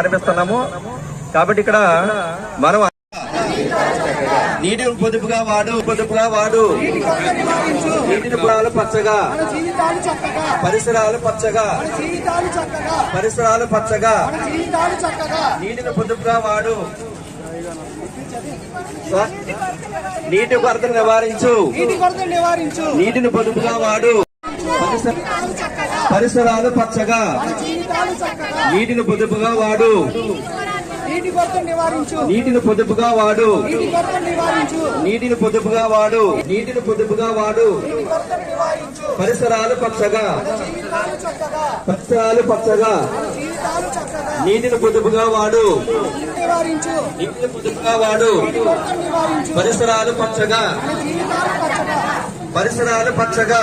కనిపిస్తున్నాము కాబట్టి ఇక్కడ మనం నీటిని పొదుపుగా వాడు. పొదుపుగా వాడు. నీటిని పొలాలు పచ్చగా. పరిసరాలు పచ్చగా. పరిసరాలు పచ్చగా. నీటిని పొదుపుగా వాడు. నీటి నీటి కొరత నివారించు. నీటిని పొదుపుగా వాడు. పరిస- జీవితాలు చక్కగా పరిసరాలు పచ్చగా. నీటిని పొదుపుగా వాడు. నీటిని పొదుపుగా వాడు. నీటిని పొదుపుగా వాడు. నీటిని పొదుపుగా వాడు. పరిసరాలు పచ్చగా. పరిసరాలు పచ్చగా. నీటిని పొదుపుగా వాడు. నీటిని పొదుపుగా వాడు. పరిసరాలు పచ్చగా. జీవితాలు పచ్చగా.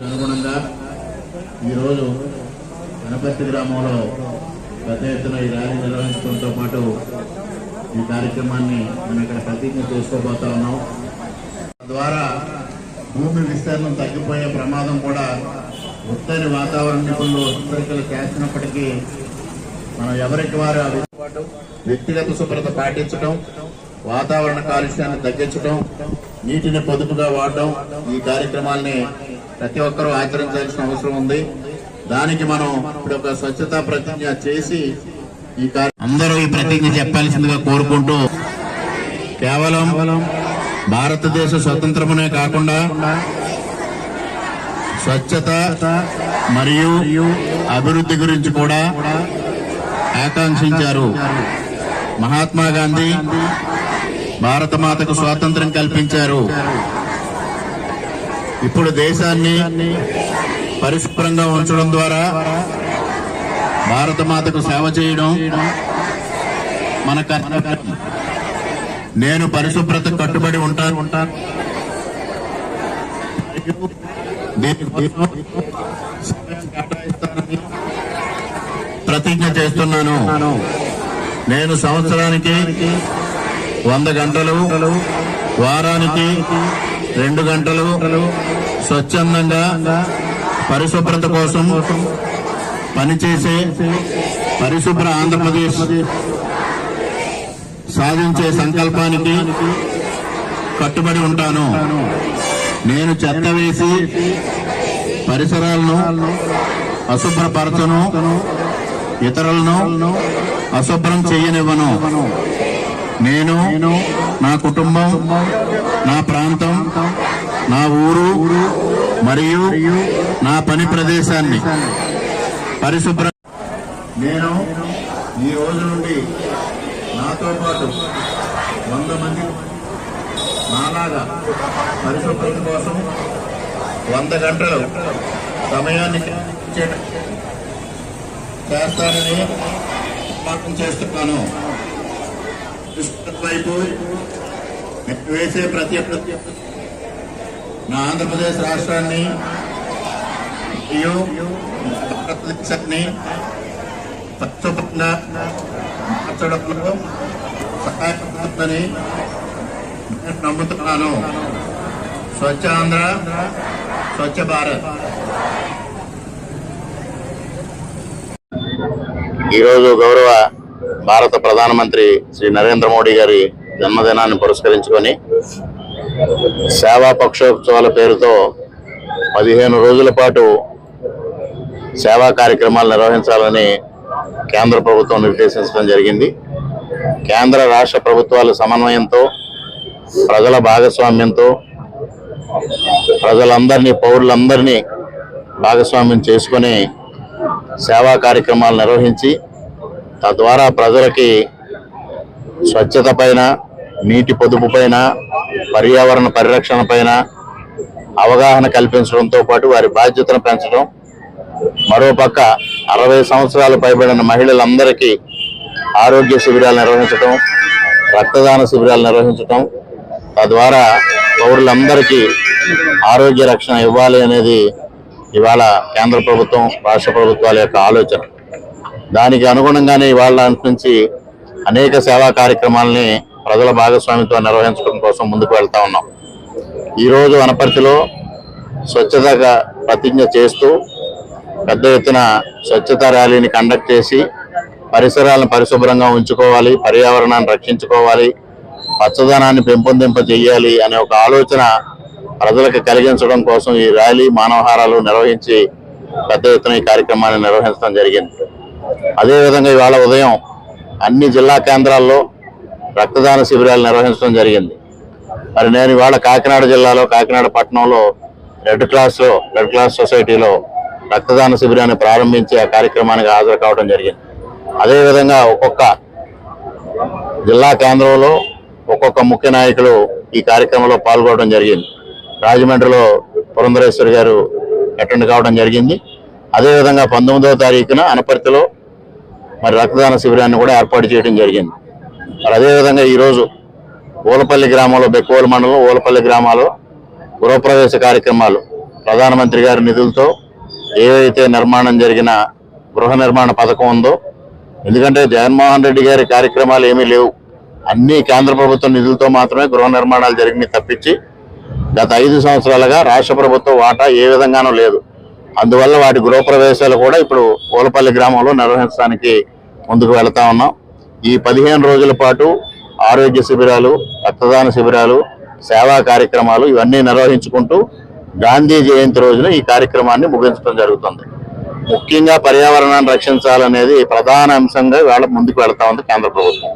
అనుగుణంగా ఈరోజు గణపతి గ్రామంలో పెద్ద ఎత్తున ఈ ర్యాలీ నిర్వహించడంతో పాటు ఈ కార్యక్రమాన్ని మనం ఇక్కడ ప్రతిజ్ఞ చేసుకోబోతా ఉన్నాం. తద్వారా భూమి విస్తీర్ణం తగ్గిపోయే ప్రమాదం కూడా ఉత్తరి వాతావరణ నిపుణులు హెచ్చరికలు చేస్తున్నప్పటికీ మనం ఎవరికి వారు వ్యక్తిగత శుభ్రత పాటించడం వాతావరణ కాలుష్యాన్ని తగ్గించడం నీటిని పొదుపుగా వాడడం ఈ కార్యక్రమాల్ని ప్రతి ఒక్కరూ ఆచరించాల్సిన అవసరం ఉంది. దానికి మనం ఇప్పుడు ఒక స్వచ్ఛతా ప్రతిజ్ఞ చేసి ఈ అందరూ ఈ ప్రతిజ్ఞ చెప్పాల్సిందిగా కోరుకుంటూ కేవలం భారతదేశ స్వతంత్రమునే కాకుండా స్వచ్ఛత మరియు అభివృద్ధి గురించి కూడా ఆకాంక్షించారు మహాత్మా గాంధీ భారత మాతకు స్వాతంత్రం కల్పించారు ఇప్పుడు దేశాన్ని పరిశుభ్రంగా ఉంచడం ద్వారా భారత మాతకు సేవ చేయడం మన కర్తవ్యం నేను పరిశుభ్రత కట్టుబడి ఉంటాను ఉంటాను దీనికి ప్రతిజ్ఞ చేస్తున్నాను. నేను సంవత్సరానికి వంద గంటలు వారానికి రెండు గంటలు స్వచ్ఛందంగా పరిశుభ్రత కోసం పనిచేసే పరిశుభ్ర ఆంధ్రప్రదేశ్ సాధించే సంకల్పానికి కట్టుబడి ఉంటాను. నేను చెత్త వేసి పరిసరాలను అశుభ్రపరచను. ఇతరులను అశుభ్రం చేయనివ్వను. నేను నా కుటుంబం నా ప్రాంతం నా ఊరు మరియు నా పని ప్రదేశాన్ని పరిశుభ్ర నేను ఈ రోజు నుండి నాతో పాటు వంద మంది నాలాగా పరిశుభ్రత కోసం వంద గంటలు సమయాన్ని కేటాయించేట- చేస్తానని ప్రమాణం చేస్తున్నాను. వైపు వేసే ప్రతి ప్రతి నా ఆంధ్రప్రదేశ్ రాష్ట్రాన్ని భారతదేశాన్ని పరిశుభ్రంగా మార్చడంలో సహాయపడుతుందని నేను నమ్ముతున్నాను. స్వచ్ఛ ఆంధ్ర స్వచ్ఛ భారత్. ఈరోజు గౌరవ భారత ప్రధానమంత్రి శ్రీ నరేంద్ర మోడీ గారి జన్మదినాన్ని పురస్కరించుకొని సేవా పక్షోత్సవాల పేరుతో పదిహేను రోజుల పాటు సేవా కార్యక్రమాలు నిర్వహించాలని కేంద్ర ప్రభుత్వం నిర్దేశించడం జరిగింది. కేంద్ర రాష్ట్ర ప్రభుత్వాల సమన్వయంతో ప్రజల భాగస్వామ్యంతో ప్రజలందరినీ పౌరులందరినీ భాగస్వామ్యం చేసుకొని సేవా కార్యక్రమాలు నిర్వహించి తద్వారా ప్రజలకి స్వచ్ఛత పైన నీటి పొదుపు పైన పర్యావరణ పరిరక్షణ పైన అవగాహన కల్పించడంతో పాటు వారి బాధ్యతను పెంచడం. మరోపక్క అరవై సంవత్సరాలు పైబడిన మహిళలందరికీ ఆరోగ్య శిబిరాలు నిర్వహించడం రక్తదాన శిబిరాలు నిర్వహించడం తద్వారా పౌరులందరికీ ఆరోగ్య రక్షణ ఇవ్వాలి అనేది ఇవాళ కేంద్ర ప్రభుత్వం రాష్ట్ర ప్రభుత్వాల యొక్క ఆలోచన. దానికి అనుగుణంగానే ఇవాళ నుంచి అనేక సేవా కార్యక్రమాలని ప్రజల భాగస్వామ్యంతో నిర్వహించడం కోసం ముందుకు వెళ్తా ఉన్నాం. ఈరోజు వనపర్తిలో స్వచ్ఛతగా ప్రతిజ్ఞ చేస్తూ పెద్ద ఎత్తున స్వచ్ఛత ర్యాలీని కండక్ట్ చేసి పరిసరాలను పరిశుభ్రంగా ఉంచుకోవాలి పర్యావరణాన్ని రక్షించుకోవాలి పచ్చదనాన్ని పెంపొందింప చేయాలి అనే ఒక ఆలోచన ప్రజలకు కలిగించడం కోసం ఈ ర్యాలీ మానవహారాలు నిర్వహించి పెద్ద ఎత్తున ఈ కార్యక్రమాన్ని నిర్వహించడం జరిగింది. అదేవిధంగా ఇవాళ ఉదయం అన్ని జిల్లా కేంద్రాల్లో రక్తదాన శిబిరాలు నిర్వహించడం జరిగింది. మరి నేను ఇవాళ కాకినాడ జిల్లాలో కాకినాడ పట్టణంలో రెడ్ క్లాస్లో రెడ్ క్లాస్ సొసైటీలో రక్తదాన శిబిరాన్ని ప్రారంభించి ఆ కార్యక్రమానికి హాజరు కావడం జరిగింది. అదేవిధంగా ఒక్కొక్క జిల్లా కేంద్రంలో ఒక్కొక్క ముఖ్య నాయకులు ఈ కార్యక్రమంలో పాల్గొనడం జరిగింది. రాజమండ్రిలో పురంధరేశ్వరి గారు అటెండ్ కావడం జరిగింది. అదేవిధంగా పంతొమ్మిదవ తారీఖున అనపర్తిలో మరి రక్తదాన శిబిరాన్ని కూడా ఏర్పాటు చేయడం జరిగింది. మరి అదేవిధంగా ఈరోజు ఊలపల్లి గ్రామంలో బెక్కువల మండలం ఊలపల్లి గ్రామాల్లో గృహప్రవేశ కార్యక్రమాలు ప్రధానమంత్రి గారి నిధులతో ఏవైతే నిర్మాణం జరిగిన గృహ నిర్మాణ పథకం ఉందో ఎందుకంటే జగన్మోహన్ రెడ్డి గారి కార్యక్రమాలు ఏమీ లేవు. అన్ని కేంద్ర ప్రభుత్వం నిధులతో మాత్రమే గృహ నిర్మాణాలు జరిగినాయి తప్పించి గత ఐదు సంవత్సరాలుగా రాష్ట్ర ప్రభుత్వ వాటా ఏ విధంగానూ లేదు. అందువల్ల వాటి గృహప్రవేశాలు కూడా ఇప్పుడు పూలపల్లి గ్రామంలో నిర్వహించడానికి ముందుకు వెళ్తా ఉన్నాం. ఈ పదిహేను రోజుల పాటు ఆరోగ్య శిబిరాలు రక్తదాన శిబిరాలు సేవా కార్యక్రమాలు ఇవన్నీ నిర్వహించుకుంటూ గాంధీ జయంతి రోజున ఈ కార్యక్రమాన్ని ముగించడం జరుగుతుంది. ముఖ్యంగా పర్యావరణాన్ని రక్షించాలనేది ప్రధాన అంశంగా వేళ ముందుకు వెళ్తా ఉంది కేంద్ర ప్రభుత్వం.